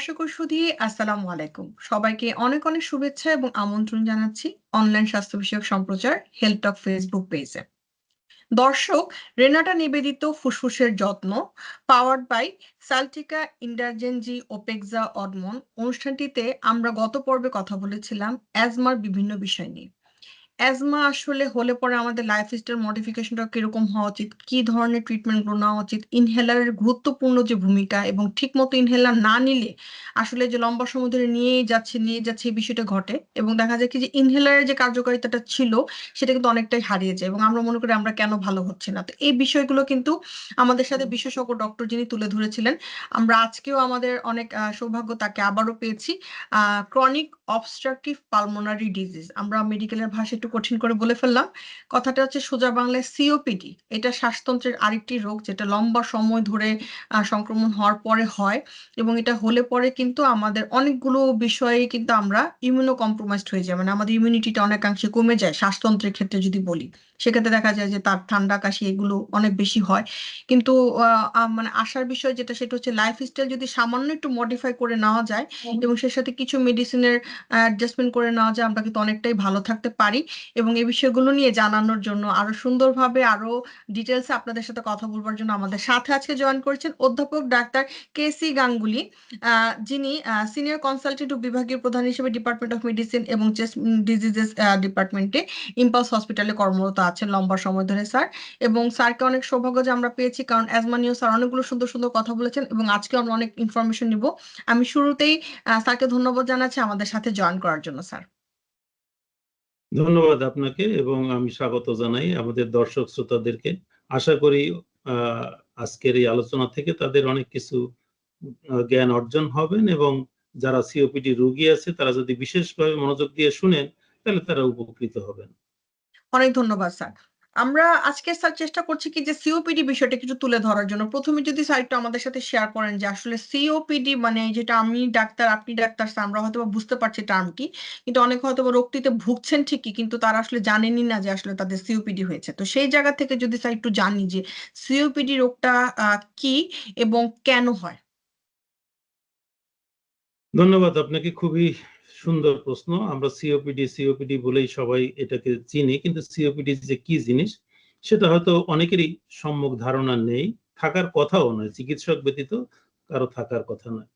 দর্শক সুধী আসসালামু আলাইকুম। সবাইকে অনেক অনেক শুভেচ্ছা এবং আমন্ত্রণ জানাচ্ছি অনলাইন স্বাস্থ্য বিষয়ক সম্প্রচার হেলথ টক ফেসবুক পেজে। দর্শক, রেনাটা নিবেদিত ফুসফুসের যত্ন পাওয়ার্ড বাই সালটিকা ইন্ডারজেনজি ওপেক্সা অডমন। অনুষ্ঠানটিতে আমরা গত পর্বে কথা বলেছিলাম অ্যাজমার বিভিন্ন বিষয় নিয়ে। অ্যাজমা আসলে হলে পরে আমাদের লাইফস্টাইল মডিফিকেশনটা কীরকম হওয়া উচিত? কি ধরনের ট্রিটমেন্ট নেওয়া উচিত? ইনহেলারের গুরুত্বপূর্ণ যে ভূমিকা এবং ঠিক মতো ইনহেলার না নিলে আসলে যে লম্বা সময় ধরে নিয়েই যাচ্ছে নিয়ে যাচ্ছে এই বিষয়টা ঘটে এবং দেখা যায় কি যে ইনহেলারের যে কার্যকারিতাটা ছিল সেটা কিন্তু অনেকটাই হারিয়ে যায় এবং আমরা মনে করি আমরা কেন ভালো হচ্ছে না। তো এই বিষয়গুলো কিন্তু আমাদের সাথে বিশেষজ্ঞ ডক্টর যিনি তুলে ধরেছিলেন আমরা আজকেও আমাদের অনেক সৌভাগ্য তাকে আবারও পেয়েছি ক্রনিক অবস্ট্রাকটিভ পালমোনারি ডিজিজ আমরা মেডিকেলের ভাষা একটু কঠিন করে বলে ফেললাম। কথাটা হচ্ছে সোজা বাংলায় সিওপিডি এটা শ্বাসতন্ত্রের আরেকটি রোগ যেটা লম্বা সময় ধরে সংক্রমণ হওয়ার পরে হয় এবং এটা হলে পরে কিন্তু আমাদের অনেকগুলো বিষয়ে কিন্তু আমরা ইমিউনো কম্প্রোমাইজড হয়ে যাই। মানে আমাদের ইমিউনিটিটা অনেকাংশে কমে যায় শ্বাসতন্ত্রের ক্ষেত্রে যদি বলি। সেক্ষেত্রে দেখা যায় যে তার ঠান্ডা কাশি এগুলো অনেক বেশি হয়। কিন্তু মানে আসার বিষয় যেটা সেটা হচ্ছে লাইফ স্টাইল যদি সামান্য একটু মডিফাই করে নেওয়া যায় এবং সে সাথে কিছু মেডিসিনের অ্যাডজাস্টমেন্ট করে নেওয়া যায় আমরা কিন্তু অনেকটাই ভালো থাকতে পারি। এবং এই বিষয়গুলো নিয়ে জানানোর জন্য আরও সুন্দরভাবে আরও ডিটেলসে আপনাদের সাথে কথা বলবার জন্য আমাদের সাথে আজকে জয়েন করেছেন অধ্যাপক ডাক্তার কে সি গাঙ্গুলি যিনি সিনিয়র কনসালটেন্ট বিভাগীয় প্রধান হিসেবে ডিপার্টমেন্ট অফ মেডিসিন এবং চেস্ট ডিজিজেস ডিপার্টমেন্টে ইম্পালস হসপিটালে কর্মরত আছেন লম্বা সময় ধরে, স্যার। এবং স্যারকে অনেক সৌভাগ্য যে আমরা পেয়েছি, কারণ অ্যাজমানিও স্যার অনেকগুলো সুন্দর সুন্দর কথা বলেছেন এবং আজকে আমরা অনেক ইনফরমেশন নিব। আমি শুরুতেই স্যারকে ধন্যবাদ জানাচ্ছি আমাদের সাথে জয়েন করার জন্য, স্যার। ধন্যবাদ আপনাকে এবং আমি স্বাগত জানাই আমাদের দর্শক শ্রোতাদেরকে। আশা করি আজকের এই আলোচনা থেকে তাদের অনেক কিছু জ্ঞান অর্জন হবেন এবং যারা সিওপিডি রুগী আছে, তারা যদি বিশেষভাবে মনোযোগ দিয়ে শুনেন, তাহলে তারা উপকৃত হবেন। অনেক ধন্যবাদ, স্যার। আমরা আজকে স্যার, চেষ্টা করছি কি যে সিওপিডি বিষয়টা কিছু তুলে ধরার জন্য। প্রথমে যদি, স্যার, একটু আমাদের সাথে শেয়ার করেন যে আসলে সিওপিডি মানে যেটা আমি ডাক্তার, আপনি ডাক্তার, স্যার, আমরা হয়তো বুঝতে পারছি টার্ম কি, কিন্তু অনেক হয়তো রোগটিতে ভুগছেন ঠিকই, কিন্তু তারা আসলে জানেনই না যে আসলে তাদের সিওপিডি হয়েছে। তো সেই জায়গা থেকে যদি, স্যার, একটু জানি যে সিওপিডি রোগটা কি এবং কেন হয়? ধন্যবাদ, আপনাকে খুবই সুন্দর প্রশ্ন। আমরা সিওপিডি সিওপিডি বলেই সবাই এটাকে চিনি, কিন্তু সিওপিডি যে কি জিনিস, সেটা হয়তো অনেকেরই সম্মুখ ধারণা নেই, থাকার কথাও নয়, চিকিৎসক ব্যতীত কারও থাকার কথা নয়।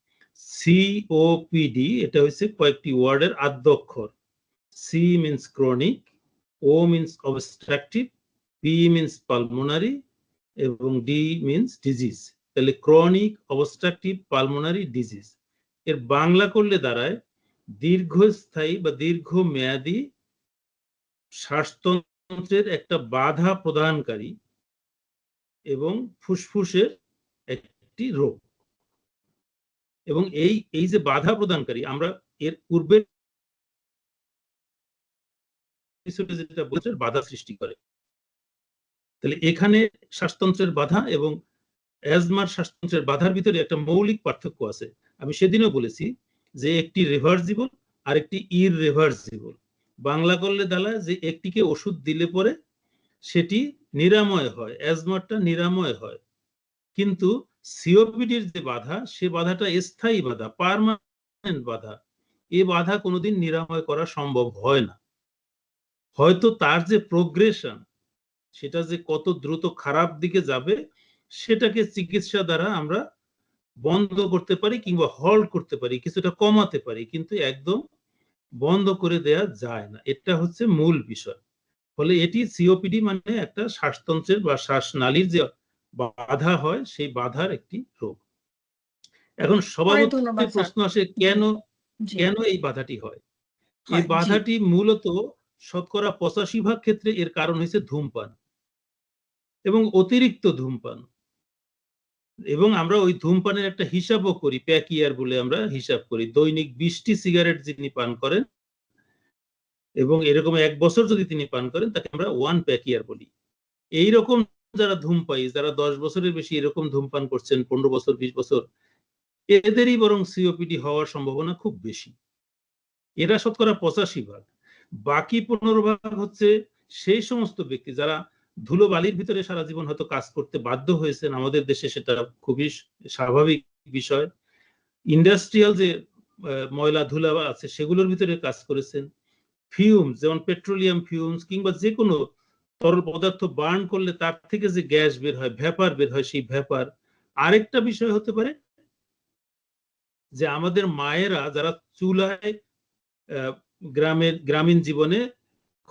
সিওপিডি এটা হচ্ছে কয়েকটি ওয়ার্ডের আদ্যক্ষর। C means chronic O means obstructive P means pulmonary এবং ডি মিনস ডিজিজ তাহলে ক্রনিক অবস্ট্রাকটিভ পালমোনারি ডিজিজ এর বাংলা করলে দাঁড়ায় দীর্ঘস্থায়ী বা দীর্ঘমেয়াদী শ্বাসতন্ত্রের একটা বাধা প্রদানকারী এবং ফুসফুসের একটি রোগ। এবং এই এই যে বাধা প্রদানকারী, আমরা এর পূর্বে যেটা বলছে বাধা সৃষ্টি করে। তাহলে এখানে শ্বাসতন্ত্রের বাধা এবং অ্যাজমার শ্বাসতন্ত্রের বাধার ভিতরে একটা মৌলিক পার্থক্য আছে। আমি সেদিনও বলেছি যে একটি রিভার্সিবল আর একটি ইর রিভার্সিবল বাংলা করলে দাঁড়ায় যে একটিকে ওষুধ দিলে পরে সেটি নিরাময় হয় অ্যাজমারটা নিরাময় হয়। কিন্তু সিওপিডির যে বাধা, সে বাধাটা স্থায়ী বাধা পারমানেন্ট বাধা। এ বাধা কোনোদিন নিরাময় করা সম্ভব হয় না। হয়তো তার যে প্রোগ্রেশন সেটা যে কত দ্রুত খারাপ দিকে যাবে, সেটাকে চিকিৎসা দ্বারা আমরা বন্ধ করতে পারি কিংবা হল্ড করতে পারি কিছুটা কমাতে পারি কিন্তু একদম বন্ধ করে দেয়া যায় না। এটা হচ্ছে মূল বিষয়। ফলে এটি সিওপিডি মানে একটা শ্বাসতন্ত্রের বা শ্বাসনালীর যে বাধা হয় সেই বাধার একটি রোগ। এখন সবার প্রশ্ন আসে কেন কেন এই বাধাটি হয়? এই বাধাটি মূলত শতকরা পঁচাশি ভাগ ক্ষেত্রে এর কারণ হয়েছে ধূমপান এবং অতিরিক্ত ধূমপান। এবং আমরা ওই ধূমপানের একটা হিসাবও করি প্যাকিয়ার বলে আমরা হিসাব করি। দৈনিক বিশটি সিগারেট যিনি পান করেন এবং এরকম এক বছর যদি তিনি পান করেন, তাকে আমরা ওয়ান প্যাকিয়ার বলি। এই রকম যারা ধূমপাই যারা দশ বছরের বেশি এরকম ধূমপান করছেন, পনেরো বছর, বিশ বছর, এদেরই বরং সিওপিডি হওয়ার সম্ভাবনা খুব বেশি। এরা শতকরা পঁচাশি ভাগ। বাকি পনেরো ভাগ হচ্ছে সেই সমস্ত ব্যক্তি যারা ধুলো বালির ভিতরে সারা জীবন হয়তো কাজ করতে বাধ্য হয়েছেন, আমাদের দেশে সেটা খুবই স্বাভাবিক বিষয়। ইন্ডাস্ট্রিয়াল যে ময়লা, ধুলা আছে, সেগুলোর ভিতরে কাজ করেছেন। ফিউমস যেমন পেট্রোলিয়াম ফিউমস কিংবা যে কোনো তরল পদার্থ বার্ন করলে তার থেকে যে গ্যাস বের হয় ভ্যাপার বের হয়, সেই ভ্যাপার আরেকটা বিষয় হতে পারে যে, আমাদের মায়েরা যারা চুলায় গ্রামের, গ্রামীণ জীবনে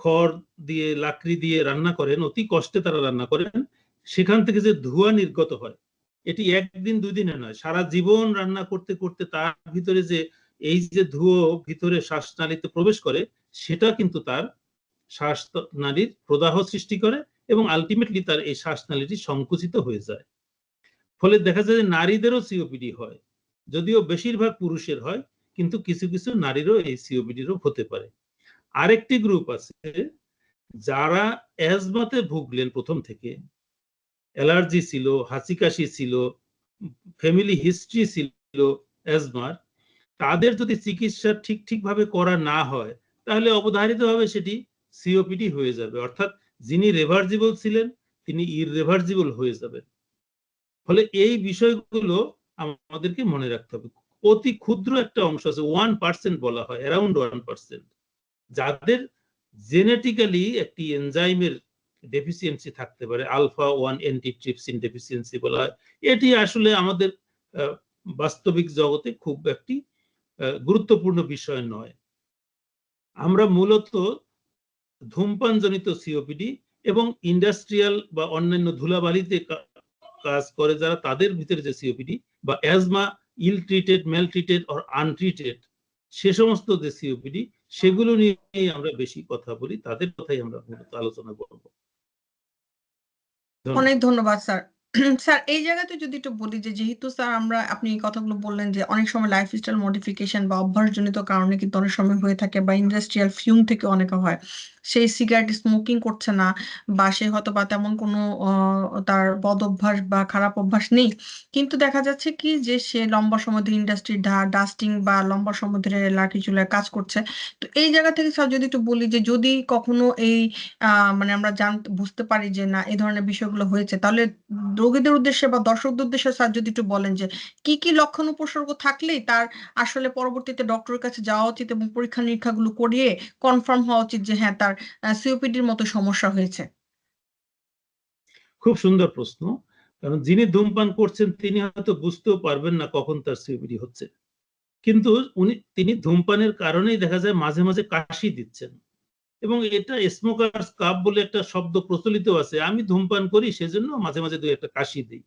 খড় দিয়ে, লাকড়ি দিয়ে রান্না করেন, অতি কষ্টে তারা রান্না করেন, সেখান থেকে যে ধোঁয়া নির্গত হয়, এটি একদিন দুই দিনে নয়, সারা জীবন রান্না করতে করতে তার ভিতরে যে, এই যে ধুয়ো ভিতরে শ্বাসনালীতে প্রবেশ করে, সেটা কিন্তু তার শ্বাসনালীর প্রদাহ সৃষ্টি করে এবং আলটিমেটলি তার এই শ্বাসনালীটি সংকুচিত হয়ে যায়। ফলে দেখা যায় যে নারীদেরও সিওপিডি হয়, যদিও বেশিরভাগ পুরুষের হয়, কিন্তু কিছু কিছু নারীরও এই সিওপিডি রোগ হতে পারে। আরেকটি গ্রুপ আছে যারা অ্যাজমাতে ভুগলেন প্রথম থেকে। অ্যালার্জি ছিল হাঁচি কাশি ছিল ফ্যামিলি হিস্ট্রি ছিল অ্যাজমার তাদের যদি চিকিৎসা ঠিক ঠিকভাবে করা না হয়, তাহলে অবধারিতভাবে সেটি সিওপিডি হয়ে যাবে। অর্থাৎ যিনি রেভার্জিবল ছিলেন, তিনি ইররেভার্জিবল হয়ে যাবেন। ফলে এই বিষয়গুলো আমাদেরকে মনে রাখতে হবে। অতি ক্ষুদ্র একটা অংশ আছে ওয়ান পার্সেন্ট বলা হয় অ্যারাউন্ড ওয়ান পার্সেন্ট যাদের জেনেটিক্যালি একটি এনজাইমের ডেফিসিয়েন্সি থাকতে পারে আলফা ওয়ান অ্যান্টিট্রিপসিন ডেফিসিয়েন্সি বলা হয়, এটি আসলে আমাদের বাস্তবিক জগতে খুব একটি গুরুত্বপূর্ণ বিষয় নয়। আমরা মূলত ধূমপানজনিত সিওপিডি এবং ইন্ডাস্ট্রিয়াল বা অন্যান্য ধুলাবালিতে কাজ করে যারা তাদের ভিতরে যে সিওপিডি বা asthma ill treated mal treated untreated সে সমস্ত যে সিওপিডি সেগুলো নিয়ে আমরা বেশি কথা বলি, তাদের কথাই আমরা আলোচনা করব। অনেক ধন্যবাদ, স্যার। স্যার, এই জায়গাতে যদি একটু বলি যে, যেহেতু স্যার আমরা, আপনি এই কথাগুলো বললেন যে, অনেক সময় লাইফস্টাইল মডিফিকেশন বা অভ্যাসজনিত কারণে কিন্তু অনেক সময় হয়ে থাকে বা ইন্ডাস্ট্রিয়াল ফিউম থেকে অনেক হয়। সেই সিগারেট স্মোকিং করছে না বা সে হয়তো বা তেমন কোনো তার বদ অভ্যাস বা খারাপ অভ্যাস নেই। কিন্তু দেখা যাচ্ছে কি যে সে লম্বা সময় ধরে ইন্ডাস্ট্রি ডাস্টিং বা লম্বা সময় ধরে লাঠি চুলায় কাজ করছে। তো এই জায়গা থেকে স্যার যদি একটু বলি যে যদি কখনো এই মানে আমরা জান, বুঝতে পারি যে না এই ধরনের বিষয়গুলো হয়েছে, তাহলে রোগীদের উদ্দেশ্যে বা দর্শকদের উদ্দেশ্যে স্যার যদি একটু বলেন যে কি কি লক্ষণ উপসর্গ থাকলেই তার আসলে পরবর্তীতে ডক্টরের কাছে যাওয়া উচিত এবং পরীক্ষা নিরীক্ষাগুলো করিয়ে কনফার্ম হওয়া উচিত যে হ্যাঁ তার সিওপিডির মতো সমস্যা হয়েছে? খুব সুন্দর প্রশ্ন। কারণ যিনি ধূমপান করছেন, তিনি হয়তো বুঝতেও পারবেন না কখন তার সিওপিডি হচ্ছে। কিন্তু উনি, তিনি ধূমপানের কারণেই দেখা যায় মাঝে মাঝে কাশি দিচ্ছেন। এবং এটা স্মোকার্স কাপ বলে একটা শব্দ প্রচলিত আছে। আমি ধূমপান করি, সেজন্য মাঝে মাঝে দুই একটা কাশি দিই।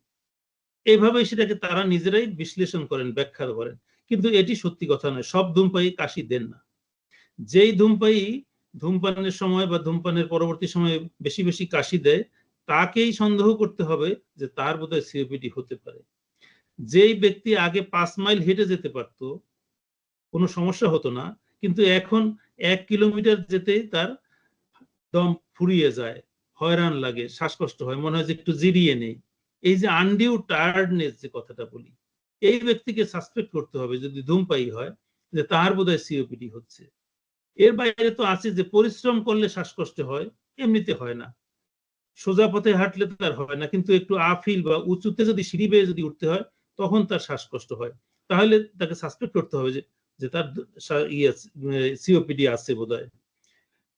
এইভাবে সেটাকে তারা নিজেরাই বিশ্লেষণ করেন, ব্যাখ্যা করেন। কিন্তু এটি সত্যি কথা নয়, সব ধূমপায়ী কাশি দেন না। যেই ধূমপায়ী ধূমপানের সময় বা ধূমপানের পরবর্তী সময়ে বেশি বেশি কাশি দেয়, তাকেই সন্দেহ করতে হবে যে তার বোধহয় সিওপিডি হতে পারে। যেই ব্যক্তি আগে পাঁচ মাইল হেঁটে যেতে পারতো, কোনো সমস্যা হতো না, কিন্তু এখন এক কিলোমিটার যেতেই তার দম ফুরিয়ে যায়, হয়রান লাগে, শ্বাসকষ্ট হয়, মনে হয় যে একটু জিরিয়ে নেই। এই যে আনডিউ টায়ার্ডনেস যে কথাটা বলি, এই ব্যক্তিকে সাসপেক্ট করতে হবে যদি ধূমপায়ী হয়, যে তার বোধহয় সিওপিডি হচ্ছে। এর বাইরে তো আছে যে পরিশ্রম করলে শ্বাসকষ্ট হয়, এমনিতে হয় না। সোজা পথে হাঁটলে তার হয় না, কিন্তু একটু আফিল বা উঁচুতে যদি সিঁড়ি বেয়ে যদি উঠতে হয়, তখন তার শ্বাসকষ্ট হয়। তাহলে তাকে সাসপেক্ট করতে হবে যে যে তার সিওপিডি আছে বোধহয়।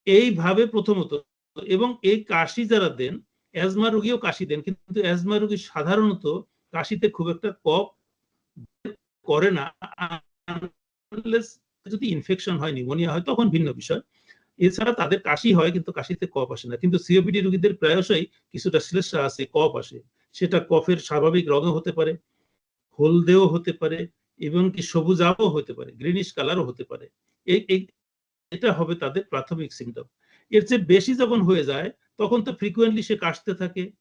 এইভাবে প্রথমত, এবং এই কাশি যারা দেন, অ্যাজমা রোগীও কাশি দেন, কিন্তু অ্যাজমা রোগী সাধারণত কাশিতে খুব একটা কফ করে না যদি ইনফেকশন হয় নিউমোনিয়া হয়, তখন ভিন্ন বিষয়। এছাড়া তাদের কাশি হয়, কিন্তু কাশিতে কফ আসে না। কিন্তু সিওপিডি রোগীদের প্রায়শই কিছুটা শ্লেষা আছে, কফ আসে। সেটা কফের স্বাভাবিক রঙও হতে পারে, হলদেও হতে পারে, এবং কি সবুজাবও হতে পারে গ্রিনিশ কালারও হতে পারে। এই- এটা হবে তাদের প্রাথমিক সিমটম এর চেয়ে বেশি যখন হয়ে যায়, তখন তো ফ্রিকুয়েন্টলি সে কাশতে থাকে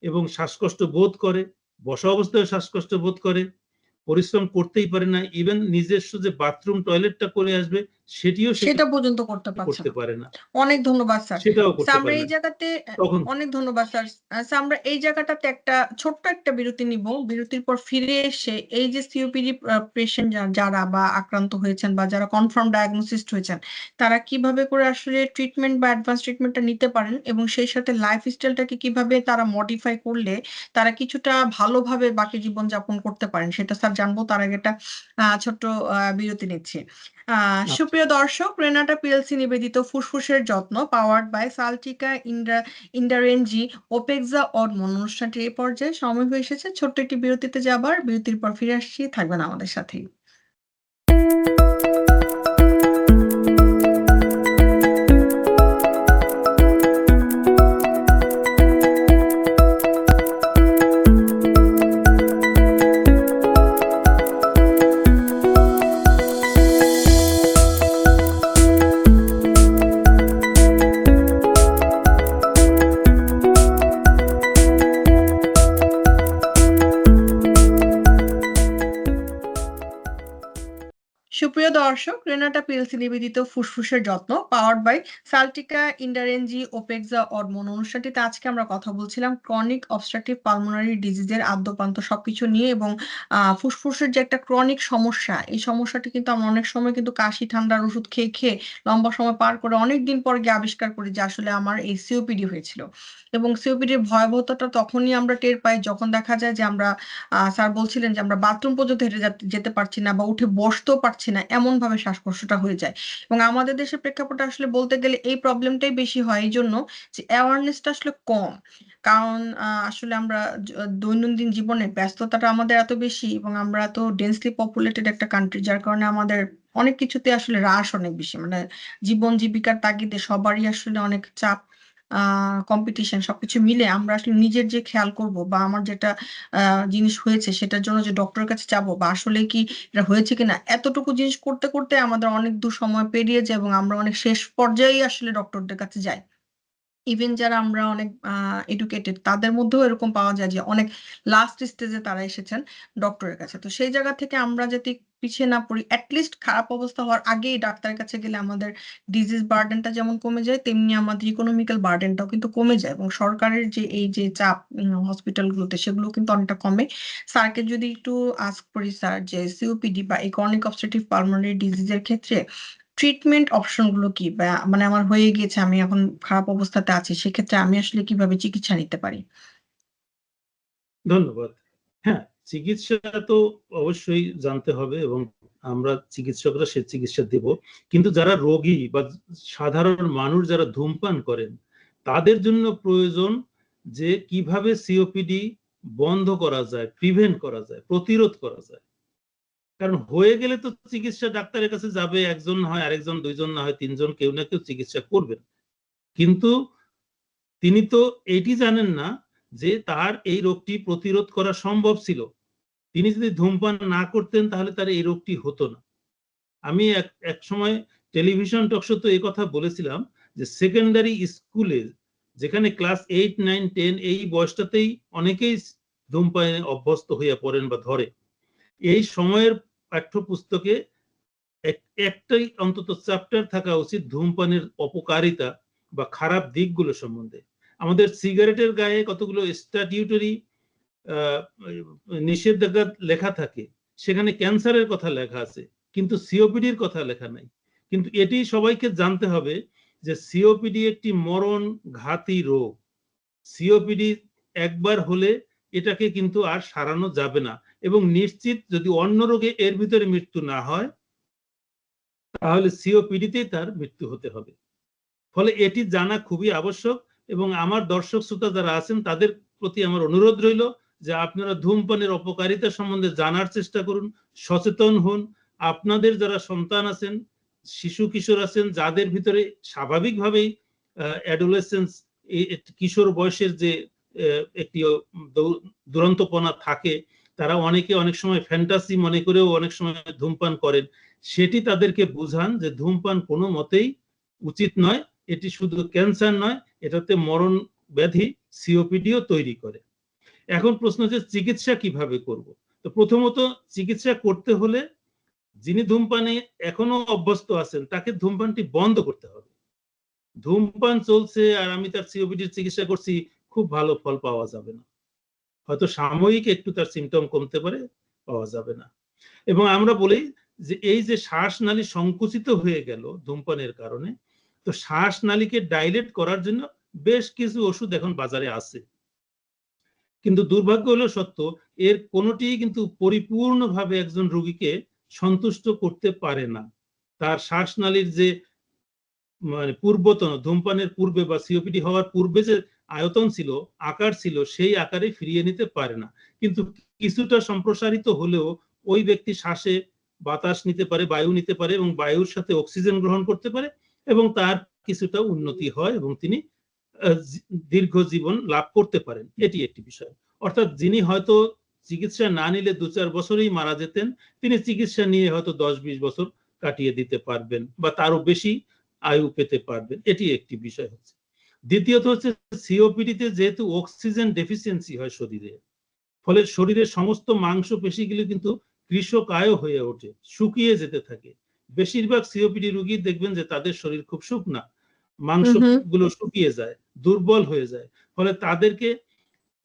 এবং শ্বাসকষ্ট বোধ করে, বসা অবস্থায় শ্বাসকষ্ট বোধ করে পরিশ্রম করতেই পারে না। ইভেন নিজস্ব যে বাথরুম টয়লেটটা করে আসবে সেটিও সেটা পর্যন্ত করতে পারছে করতে পারে না। অনেক ধন্যবাদ স্যার। আমরা এই জায়গাতে অনেক ধন্যবাদ স্যার। আমরা এই জায়গাটাতে একটা ছোট্ট একটা বিরতি নিব। বিরতির পর ফিরে এসে এই যে সিওপিডি পেশেন্ট যারা বা আক্রান্ত হয়েছেন বা যারা কনফার্ম ডায়াগনোসিস হয়েছেন তারা কীভাবে করে আসলে ট্রিটমেন্ট বা অ্যাডভান্স ট্রিটমেন্টটা নিতে পারেন এবং সেই সাথে লাইফ স্টাইলটাকে কীভাবে তারা মডিফাই করলে তারা কিছুটা ভালোভাবে বাকি জীবন যাপন করতে পারেন সেটা স্যার জানব। তার আগে একটা আহ, ছোট্ট বিরতি নিচ্ছি। সুপ্রিয় দর্শক রেনাটা পিএলসি নিবেদিত ফুসফুসের যত্ন পাওয়ার্ড বাই সালটিকা ইন্ডা ইন্ডারেনজি ওপেক্সা অরমন অনুষ্ঠানটি এই পর্যায়ে সময় হয়ে এসেছে ছোট্ট একটি বিরতিতে যাবার। বিরতির পর ফিরে আসছি থাকবেন আমাদের সাথেই। সুপ্রিয় দর্শক, রেনাটা পিএলসি নিবেদিত ফুসফুসের যত্ন পাওয়ার্ড বাই সালটিকা ইন্ডারেনজি ওপেক্সা অডমন অনুষ্ঠানটিতে আজকে আমরা কথা বলছিলাম ক্রনিক অবস্ট্রাকটিভ পালমোনারি ডিজিজের আদ্যপান্ত সবকিছু নিয়ে এবং ফুসফুসের যে একটা ক্রনিক সমস্যা, এই সমস্যাটি কিন্তু আমরা অনেক সময় কিন্তু কাশি, ঠান্ডার ওষুধ খেয়ে খেয়ে লম্বা সময় পার করে অনেক দিন পর গিয়ে আবিষ্কার করি যে আসলে আমার এই সিওপিডি হয়েছিল। এবং সিওপিডির ভয়াবহতাটা তখনই আমরা টের পাই যখন দেখা যায় যে আমরা স্যার বলছিলেন যে আমরা বাথরুম পর্যন্ত হেঁটে যেতে পারছি না বা উঠে বসতেও পারছি না। এমন ভাবে শ্বাসকষ্টটা হয়ে যায়। এবং আমাদের দেশের প্রেক্ষাপটে আসলে বলতে গেলে এই প্রবলেমটাই বেশি হয়। এই জন্য যে অ্যাওয়ারনেসটা আসলে কম। কারণ আসলে আমরা দৈনন্দিন জীবনে ব্যস্ততাটা আমাদের এত বেশি এবং আমরা এত ডেন্সলি পপুলেটেড একটা কান্ট্রি যার কারণে আমাদের অনেক কিছুতে আসলে হ্রাস অনেক বেশি। মানে জীবন জীবিকার তাগিদে সবারই আসলে অনেক চাপ কম্পিটিশন সবকিছু মিলে আমরা আসলে নিজের যে খেয়াল করব বা আমার যেটা জিনিস হয়েছে সেটার জন্য যে ডক্টরের কাছে যাব বা আসলে কি এটা হয়েছে কিনা, এতটুকু জিনিস করতে করতে আমাদের অনেক দূর সময় পেরিয়ে যায় এবং আমরা অনেক শেষ পর্যায়ে আসলে ডক্টরদের কাছে যাই। ইভেন যারা আমরা অনেক এডুকেটেড তাদের মধ্যেও এরকম পাওয়া যায় যে অনেক লাস্ট স্টেজে তারা এসেছেন ডক্টরের কাছে। তো সেই জায়গা থেকে আমরা যাতে পিছিয়ে না পড়ি অ্যাটলিস্ট খারাপ অবস্থা হওয়ার আগেই ডাক্তারের কাছে গেলে আমাদের ডিজিজ বার্ডেনটা যেমন কমে যায়, তেমনি আমাদের ইকোনমিক্যাল বার্ডেনটাও কিন্তু কমে যায় এবং সরকারের যে এই যে চাপ হসপিটালগুলোতে সেগুলো কিন্তু অনেকটা কমে। স্যারকে যদি একটু আস্ক করি স্যার যে সিওপিডি বা এই ক্রনিক অবস্ট্রাকটিভ পালমোনারি ডিজিজের ক্ষেত্রে ট্রিটমেন্ট অপশনগুলো কি? বা মানে আমার হয়ে গিয়েছে, আমি এখন খারাপ অবস্থাতে আছি, সেক্ষেত্রে আমি আসলে কীভাবে চিকিৎসা নিতে পারি? ধন্যবাদ। হ্যাঁ চিকিৎসা তো অবশ্যই জানতে হবে এবং আমরা চিকিৎসকরা সে চিকিৎসা দেব। কিন্তু যারা রোগী বা সাধারণ মানুষ যারা ধূমপান করেন, তাদের জন্য প্রয়োজন যে কীভাবে সিওপিডি বন্ধ করা যায় প্রিভেন্ট করা যায়, প্রতিরোধ করা যায়। কারণ হয়ে গেলে তো চিকিৎসা ডাক্তারের কাছে যাবে, একজন হয় আরেকজন, দুইজন না হয় তিনজন, কেউ না কেউ চিকিৎসা করবেন। কিন্তু তিনি তো এটি জানেন না যে তার এই রোগটি প্রতিরোধ করা সম্ভব ছিল। তিনি যদি ধূমপান না করতেন, তাহলে তার এই রোগটি হতো না। আমি এক এক সময় টেলিভিশন টকশোতে এই কথা বলেছিলাম যে সেকেন্ডারি স্কুলে যেখানে ক্লাস এইট নাইন টেন এই বয়সটাতেই অনেকেই ধূমপানে অভ্যস্ত হইয়া পড়েন বা ধরে। এই সময়ের পাঠ্যপুস্তকে এক- একটাই অন্তত চ্যাপ্টার থাকা উচিত ধূমপানের অপকারিতা বা খারাপ দিকগুলো সম্বন্ধে। আমাদের সিগারেটের গায়ে কতগুলো স্ট্যাটিউটরি নিষেধাজ্ঞা লেখা থাকে, সেখানে ক্যান্সারের কথা লেখা আছে, কিন্তু সিওপিডির কথা লেখা নাই। কিন্তু এটি সবাইকে জানতে হবে যে সিওপিডি একটি মরণ ঘাতী রোগ। সিওপিডি একবার হলে এটাকে কিন্তু আর সারানো যাবে না। এবং নিশ্চিত যদি অন্য রোগে এর ভিতরে মৃত্যু না হয়, তাহলে সিওপিডিতেই তার মৃত্যু হতে হবে। ফলে এটি জানা খুবই আবশ্যক। এবং আমার দর্শক শ্রোতা যারা আছেন, তাদের প্রতি আমার অনুরোধ রইল যে আপনারা ধূমপানের অপকারিতা সম্বন্ধে জানার চেষ্টা করুন, সচেতন হন। আপনাদের যারা সন্তান আছেন, শিশু, কিশোর আছেন, যাদের ভিতরে স্বাভাবিকভাবেই অ্যাডোলেসেন্স কিশোর বয়সের যে একটি দুরন্তপনা থাকে, তারা অনেকে অনেক সময় ফ্যান্টাসি মনে করেও অনেক সময় ধূমপান করেন। সেটি তাদেরকে বুঝান যে ধূমপান কোনো মতেই উচিত নয়। এটি শুধু ক্যান্সার নয়, এটাতে মরণ ব্যাধি, সিওপিডিও তৈরি করে। এখন প্রশ্ন হচ্ছে, চিকিৎসা কীভাবে করব? তো প্রথমত চিকিৎসা করতে হলে যিনি ধূমপানে এখনও অভ্যস্ত আছেন, তাকে ধূমপানটি বন্ধ করতে হবে। ধূমপান চলছে আর আমি তার সিওপিডির চিকিৎসা করছি, খুব ভালো ফল পাওয়া যাবে না। হয়তো সাময়িক একটু তার সিমটম কমতে পারে, পাওয়া যাবে না। এবং আমরা বলি যে, এই যে শ্বাসনালী সংকুচিত হয়ে গেল ধূমপানের কারণে তো শ্বাসনালীকে ডাইলেট করার জন্য বেশ কিছু ওষুধ এখন বাজারে আছে। কিন্তু দুর্ভাগ্য হলো সত্য, এর কোনোটি কিন্তু পরিপূর্ণভাবে একজন রোগীকে সন্তুষ্ট করতে পারে না। তার শ্বাসনালীর যে মানে পূর্বতন, ধূমপানের পূর্বে বা সিওপিডি হওয়ার পূর্বে যে আয়তন ছিল, আকার ছিল, সেই আকারে ফিরিয়ে নিতে পারে না। কিন্তু কিছুটা সম্প্রসারিত হলেও ওই ব্যক্তি শ্বাসে বাতাস নিতে পারে, বায়ু নিতে পারে এবং বায়ুর সাথে অক্সিজেন গ্রহণ করতে পারে। এবং তার কিছুটা উন্নতি হয় এবং তিনি দীর্ঘ জীবন লাভ করতে পারেন। এটি একটি বিষয়। অর্থাৎ যিনি হয়তো চিকিৎসা না নিলে দু চার বছরেই মারা যেতেন, তিনি চিকিৎসা নিয়ে হয়তো দশ বিশ বছর কাটিয়ে দিতে পারবেন বা তারও বেশি আয়ু পেতে পারবেন। এটি একটি বিষয় হচ্ছে। দ্বিতীয়ত হচ্ছে সিওপিডিতে যেহেতু অক্সিজেন ডেফিসিয়েন্সি হয় শরীরে, ফলে শরীরের সমস্ত মাংস পেশিগুলো কিন্তু কৃষকায় হয়ে ওঠে, শুকিয়ে যেতে থাকে। বেশিরভাগ সিওপিডি রোগী দেখবেন যে তাদের শরীর খুব শুকনা মাংসগুলো শুকিয়ে যায় দুর্বল হয়ে যায়। ফলে তাদেরকে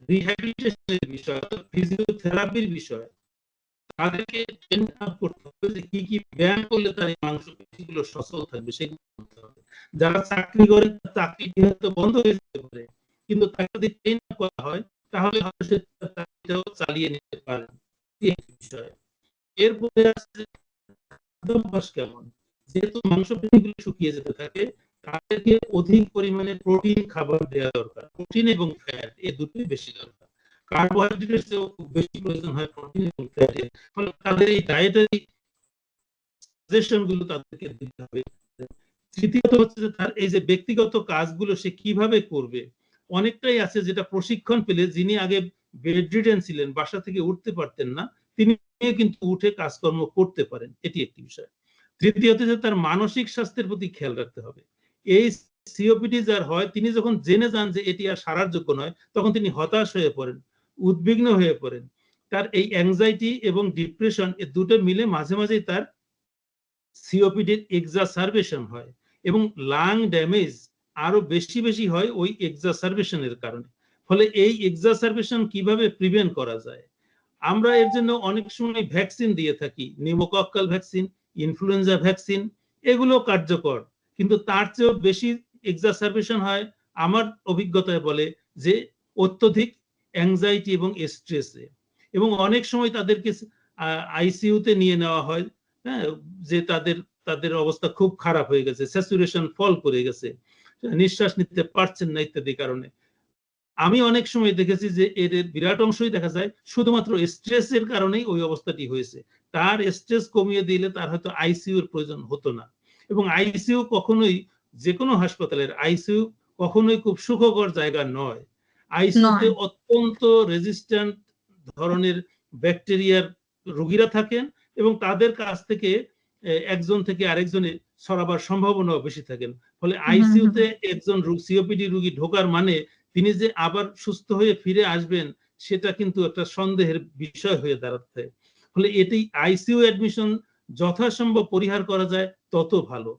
রিহ্যাবিলিটেশনের বিষয় ফিজিওথেরাপির বিষয় তাদেরকে train up করতে হবে যে কি কি ব্যায়াম করলে তার এই মাংসপেশিগুলো সচল থাকবে সেগুলো করতে হবে। যারা চাকরি করেন তার চাকরিটি হয়তো বন্ধ হয়ে যেতে পারে। কিন্তু তাকে যদি ট্রেন করা হয় তাহলে হয়তো সে চাকরিটাও চালিয়ে নিতে পারে। বিষয়। এরপরে আছে খাদ্যাভ্যাস কেমন? যেহেতু মাংসপেশিগুলো শুকিয়ে যেতে থাকে, তাদেরকে অধিক পরিমাণে প্রোটিন, খাবার দেওয়া দরকার। প্রোটিন এবং ফ্যাট এই দুটোই বেশি দরকার। খুব বেশি প্রয়োজন হয় প্রোটিন এবং ফলে তাদের এই ডায়েটারি তাদেরকে দিতে হবে। তৃতীয়ত হচ্ছে যে তার এই যে ব্যক্তিগত কাজগুলো সে কীভাবে করবে, অনেকটাই আছে যেটা প্রশিক্ষণ পেলে যিনি আগে বেডরিডেন ছিলেন, বাসা থেকে উঠতে পারতেন না তিনি কিন্তু উঠে কাজকর্ম করতে পারেন, এটি একটি বিষয়। তৃতীয়ত যে তার মানসিক স্বাস্থ্যের প্রতি খেয়াল রাখতে হবে। এই সিওপিডি যার হয়, তিনি যখন জেনে যান যে এটি আর সারার যোগ্য নয়, তখন তিনি হতাশ হয়ে পড়েন, উদ্বিগ্ন হয়ে পড়েন। তার এই অ্যাংজাইটি এবং ডিপ্রেশন এ দুটো মিলে মাঝে মাঝেই তার সিওপিডির এক্সাসার্ভেশন হয় এবং লাং ড্যামেজ আরও বেশি বেশি হয় ওই এক্সাসার্ভেশনের কারণে। ফলে এই এক্সাসার্ভেশন কীভাবে প্রিভেন্ট করা যায়? আমরা এর জন্য অনেক সময় ভ্যাকসিন দিয়ে থাকি নিউমোকক্কাল ভ্যাকসিন ইনফ্লুয়েঞ্জা ভ্যাকসিন এগুলো কার্যকর। কিন্তু তার চেয়েও বেশি এক্সাসার্ভেশন হয় আমার অভিজ্ঞতায় বলে যে অত্যধিক অ্যাংজাইটি এবং স্ট্রেসে এবং অনেক সময় তাদেরকে আইসিইউতে নিয়ে নেওয়া হয় হ্যাঁ যে তাদের তাদের অবস্থা খুব খারাপ হয়ে গেছে স্যাচুরেশন ফল করে গেছে, নিঃশ্বাস নিতে পারছেন না ইত্যাদি কারণে। আমি অনেক সময় দেখেছি যে এর বিরাট অংশই দেখা যায় শুধুমাত্র স্ট্রেসের কারণেই ওই অবস্থাটি হয়েছে। তার স্ট্রেস কমিয়ে দিলে তার হয়তো আইসিইউর প্রয়োজন হতো না। এবং আইসিইউ কখনোই যে কোনো হাসপাতালের আইসিইউ কখনোই খুব সুখকর জায়গা নয়। আইসিইউতে অত্যন্ত রেজিস্ট্যান্ট ধরনের ব্যাকটেরিয়ার রোগীরা থাকেন এবং তাদের কাছ থেকে একজন থেকে আরেকজনে ছড়াবার সম্ভাবনাও বেশি থাকেন। ফলে হুম, আইসিইউতে একজন সিওপিডি রোগী ঢোকার মানে তিনি যে আবার সুস্থ হয়ে ফিরে আসবেন, সেটা কিন্তু একটা সন্দেহের বিষয় হয়ে দাঁড়াচ্ছে। ফলে এটি আইসিইউ অ্যাডমিশন যথাসম্ভব পরিহার করা যায়, তত ভালো।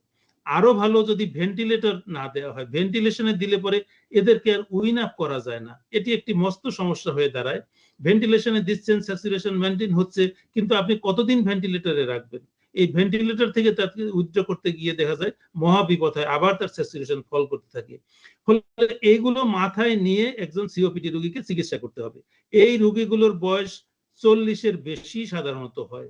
আরও ভালো যদি ভেন্টিলেটর না দেওয়া হয় ভেন্টিলেশনে দিলে পরে এদেরকে আর উইন আপ করা যায় না। এটি একটি মস্ত সমস্যা হয়ে দাঁড়ায়। ভেন্টিলেশনে দিচ্ছেন স্যাচুরেশন মেনটেন হচ্ছে, কিন্তু আপনি কতদিন ভেন্টিলেটরে রাখবেন? এই ভেন্টিলেটর থেকে তাকে উজ্জ্ব করতে গিয়ে দেখা যায় মহা বিপদ হয় আবার তার স্যাচুরেশন ফল করতে থাকে। ফলে এইগুলো মাথায় নিয়ে একজন সিওপিডি রোগীকে চিকিৎসা করতে হবে। এই রোগীগুলোর বয়স চল্লিশের বেশি সাধারণত হয়।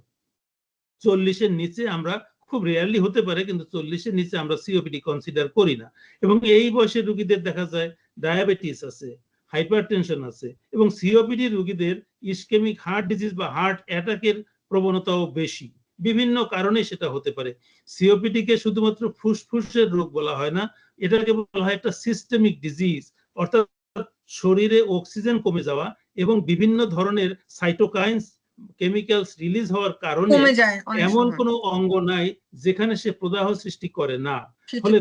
চল্লিশের নিচে আমরা খুব রেয়ারলি হতে পারে, কিন্তু চল্লিশের নিচে আমরা সিওপিডি কনসিডার করি না। এবং এই বয়সের রুগীদের দেখা যায় ডায়াবেটিস আছে হাইপারটেনশন আছে এবং সিওপিডি রুগীদের ইসকেমিক হার্ট ডিজিজ বা হার্ট অ্যাটাকের প্রবণতাও বেশি। বিভিন্ন কারণে সেটা হতে পারে সিওপিডি কে শুধুমাত্র ফুসফুসের রোগ বলা হয় না এটাকে বলা হয় একটা সিস্টেমিক ডিজিজ অর্থাৎ শরীরে অক্সিজেন কমে যাওয়া এবং বিভিন্ন ধরনের সাইটোকাইন্স কেমিক্যালস রিলিজ হওয়ার কারণে এমন। কোনো অঙ্গ নাই যেখানে সে প্রদাহ সৃষ্টি করে না ফলে।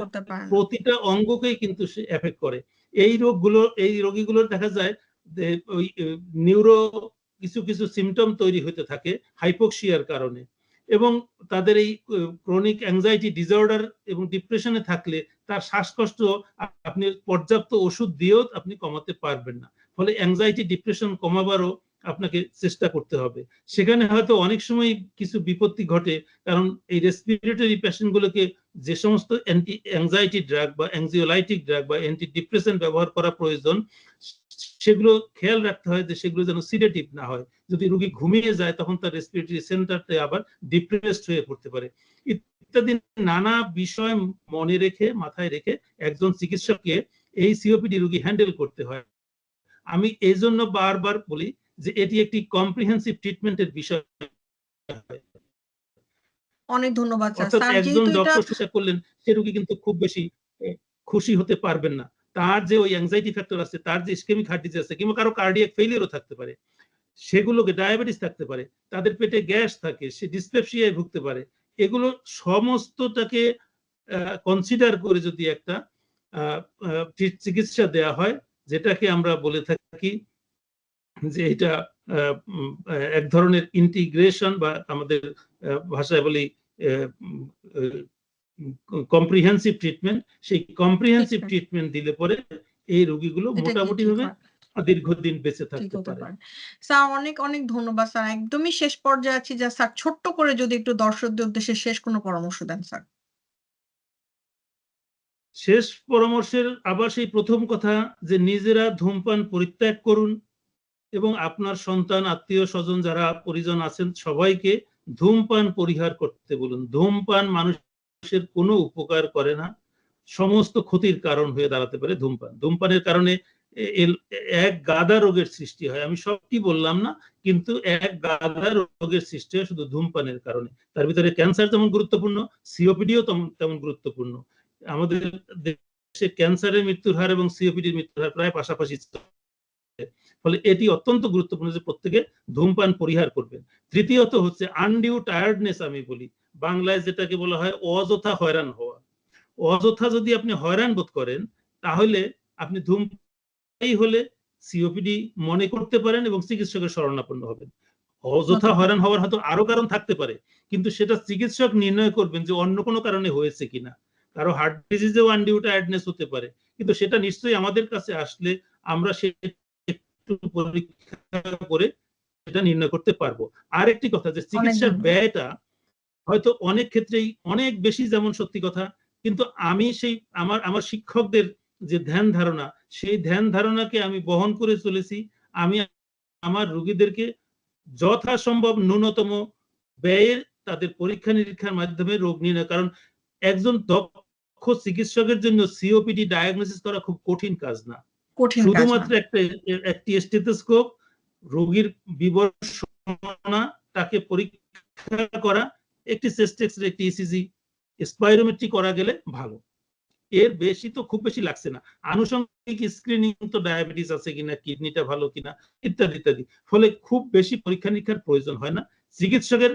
প্রতিটা অঙ্গকেই কিন্তু সে এফেক্ট করে এই রোগগুলো এই রোগীগুলোর দেখা যায় যে ওই নিউরো কিছু কিছু সিমটম তৈরি হতে থাকে হাইপোক্সিয়ার কারণে এবং তাদের এই ক্রনিক অ্যাংজাইটি ডিসঅর্ডার এবং ডিপ্রেশনে থাকলে তার শ্বাসকষ্ট আপনি পর্যাপ্ত ওষুধ দিয়েও আপনি কমাতে পারবেন না। ফলে অ্যাংজাইটি ডিপ্রেশন কমাবারও আপনাকে চেষ্টা করতে হবে। সেখানে হয়তো অনেক সময় কিছু বিপত্তি ঘটে, কারণ এই রেসপিরেটরি পেশেন্টগুলোকে যে সমস্ত অ্যান্টি অ্যাংজাইটি ড্রাগ বা অ্যাংজিওলাইটিক ড্রাগ বা অ্যান্টি ডিপ্রেশন ব্যবহার করা প্রয়োজন সেগুলো খেয়াল রাখতে হয় যে সেগুলো যেন সিডেটিভ না হয়। যদি রোগী ঘুমিয়ে যায় তখন তার রেসপিরেটরি সেন্টারটা আবার ডিপ্রেসড হয়ে পড়তে পারে। ইত্যাদি নানা বিষয় মনে রেখে মাথায় রেখে একজন চিকিৎসককে এই সিওপিডি রোগী হ্যান্ডেল করতে হয়। আমি এই জন্য বারবার বলি যে এটি একটি কম্প্রিহেন্সিভ ট্রিটমেন্টের বিষয়। অনেক ধন্যবাদ একজন ডক্টর করলেন সে রোগী কিন্তু খুব বেশি খুশি হতে পারবেন না। তার যে ওই অ্যাংজাইটি ফ্যাক্টর আছে, তার যে ইসকেমিক হার্ট ডিজিজ আছে, কিংবা কারও কার্ডিয়াক ফেলিয়ারও থাকতে পারে, সেগুলোকে ডায়াবেটিস থাকতে পারে, তাদের পেটে গ্যাস থাকে, সে ডিসপেপসিয়ায় ভুগতে পারে, এগুলো সমস্তটাকে কনসিডার করে যদি একটা চিকিৎসা দেয়া হয়, যেটাকে আমরা বলে থাকি যে এটা এক ধরনের ইন্টিগ্রেশন বা আমাদের ভাষায় বলি কম্প্রিহেন্সিভ ট্রিটমেন্ট সেই কম্প্রিহেন্সিভ ট্রিটমেন্ট দিলে পরে এই রোগীগুলো মোটামুটি ভাবে দীর্ঘদিন বেঁচে থাকতে পারে। স্যার অনেক অনেক ধন্যবাদ স্যার। একদমই শেষ পর্যায়ে আছি যা স্যার ছোট্ট করে যদি একটু দর্শকদের উদ্দেশ্যে শেষ কোনো পরামর্শ দেন স্যার। শেষ পরামর্শের আবার সেই প্রথম কথা যে নিজেরা ধূমপান পরিত্যাগ করুন এবং আপনার সন্তান আত্মীয় স্বজন যারা পরিজন আছেন সবাইকে ধূমপান পরিহার করতে বলুন। ধূমপান মানুষের কোনো উপকার করে না। সমস্ত ক্ষতির কারণ হয়ে দাঁড়াতে পারে ধূমপান। ধূমপানের কারণে এক গাদা রোগের সৃষ্টি হয়। আমি সবটি বললাম না? কিন্তু এক গাদা রোগের সৃষ্টি হয় শুধু ধূমপানের কারণে। তার ভিতরে ক্যান্সার যেমন গুরুত্বপূর্ণ, সিওপিডিও তেমন গুরুত্বপূর্ণ। আমাদের দেশে ক্যান্সারের মৃত্যুর হার এবং সিওপিডির মৃত্যুর হার প্রায় পাশাপাশি ফলে এটি অত্যন্ত গুরুত্বপূর্ণ যে প্রত্যেকে ধূমপান পরিহার করবেন। তৃতীয়ত হচ্ছে আনডিউ টায়ার্ডনেস আমি বলি। বাংলায় যেটাকে বলা হয় অযথা হয়রান হওয়া। অযথা যদি আপনি হয়রান বোধ করেন তাহলে আপনি ধূমপাই হলে সিওপিডি মনে করতে পারেন এবং চিকিৎসকের শরণাপন্ন হবেন। অযথা হয়রান হওয়ার হয়তো আরও কারণ থাকতে পারে কিন্তু সেটা চিকিৎসক নির্ণয় করবেন যে অন্য কোনো কারণে হয়েছে কিনা। কারও হার্ট ডিজিজেও আনডিউ টায়ার্ডনেস হতে পারে কিন্তু সেটা নিশ্চয়ই আমাদের কাছে আসলে আমরা সে একটু পরীক্ষা করে সেটা নির্ণয় করতে পারব। আর একটি কথা যে চিকিৎসার ব্যয়টা হয়তো অনেক ক্ষেত্রেই অনেক বেশি যেমন সত্যি কথা কিন্তু আমি সেই আমার আমার শিক্ষকদের যে ধ্যান ধারণা সেই ধ্যান ধারণাকে আমি বহন করে চলেছি আমি আমার রোগীদেরকে যথাসম্ভব ন্যূনতম ব্যয়ের তাদের পরীক্ষা নিরীক্ষার মাধ্যমে রোগ নিয়ে নির্ণয় কারণ একজন দক্ষ চিকিৎসকের জন্য সিওপিডি ডায়াগনোসিস করা খুব কঠিন কাজ না কঠিন কাজ না। শুধুমাত্র একটা একটি স্টেথোস্কোপ রোগীর বিবরণ তাকে পরীক্ষা করা একটি চেস্ট এক্সরে একটি ইসিজি স্পাইরোমেট্রি করা গেলে ভালো। এর বেশি তো খুব বেশি লাগছে না। আনুষঙ্গিক স্ক্রিনিং তো ডায়াবেটিস আছে কিনা কিডনিটা ভালো কিনা ইত্যাদি ইত্যাদি। ফলে খুব বেশি পরীক্ষা নিরীক্ষার প্রয়োজন হয় না। চিকিৎসকের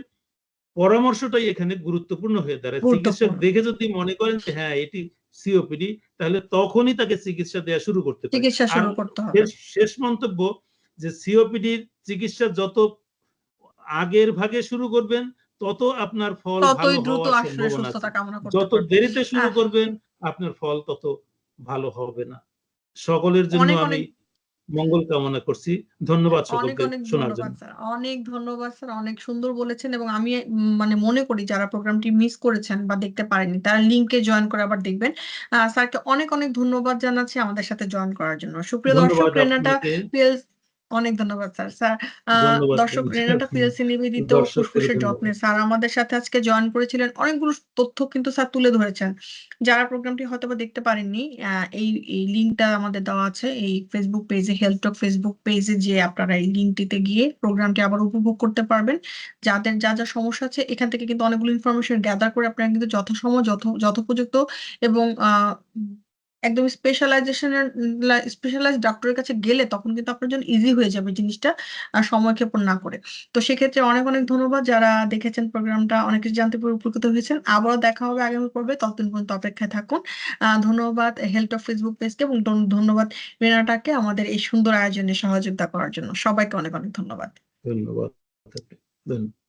পরামর্শটাই এখানে গুরুত্বপূর্ণ হয়ে দাঁড়ায়। চিকিৎসক দেখে যদি মনে করেন যে হ্যাঁ এটি সিওপিডি তাহলে তখনই তাকে চিকিৎসা দেওয়া শুরু করতে চিকিৎসা শুরু করতে হবে। শেষ শেষ মন্তব্য যে সিওপিডির চিকিৎসা যত আগের ভাগে শুরু করবেন তত আপনার ফল ততই দ্রুত আসলে সুস্থতা কামনা করতে যত দেরিতে শুরু করবেন আপনার ফল তত ভালো হবে না। সকলের জন্য অনেক আমি মঙ্গল কামনা করছি। ধন্যবাদ সকলকে শোনার জন্য। অনেক ধন্যবাদ স্যার অনেক সুন্দর বলেছেন এবং আমি মানে মনে করি যারা প্রোগ্রামটি মিস করেছেন বা দেখতে পারেননি তারা লিংকে জয়েন করে আবার দেখবেন। স্যারকে অনেক অনেক ধন্যবাদ জানাচ্ছি আমাদের সাথে জয়েন করার জন্য। সুপ্রিয় দর্শক রেনাটা অনেক ধন্যবাদ স্যার। স্যার দর্শক রেনাটা পিএলসি নিবেদিত ফুসফুসের যত্নে। স্যার আমাদের সাথে আজকে জয়েন করেছিলেন অনেকগুলো তথ্য কিন্তু স্যার তুলে ধরেছেন। যারা প্রোগ্রামটি হয়তো বা দেখতে পারেননি এই এই লিঙ্কটা আমাদের দেওয়া আছে এই ফেসবুক পেজে হেলথ টক ফেসবুক পেজে যে আপনারা এই লিঙ্কটিতে গিয়ে প্রোগ্রামটি আবার উপভোগ করতে পারবেন। যাদের যা যা সমস্যা আছে এখান থেকে কিন্তু অনেকগুলো ইনফরমেশন গ্যাদার করে আপনারা কিন্তু যথাসময় যথোপযুক্ত এবং আহ, একদম স্পেশালাইজেশনের স্পেশালাইজ ডক্টরের কাছে গেলে তখন কিন্তু আপনার জন্য ইজি হয়ে যাবে জিনিসটা সময়ক্ষেপণ না করে। তো সেক্ষেত্রে অনেক অনেক ধন্যবাদ যারা দেখেছেন প্রোগ্রামটা, অনেক কিছু জানতে পেরে উপকৃত হয়েছেন। আবারও দেখা হবে আগামী পর্বে। ততদিন পর্যন্ত অপেক্ষায় থাকুন। ধন্যবাদ হেলথ অফ ফেসবুক পেজকে এবং ধন্যবাদ রেনাটাকে আমাদের এই সুন্দর আয়োজনে সহযোগিতা করার জন্য। সবাইকে অনেক অনেক ধন্যবাদ। ধন্যবাদ। ধন্যবাদ।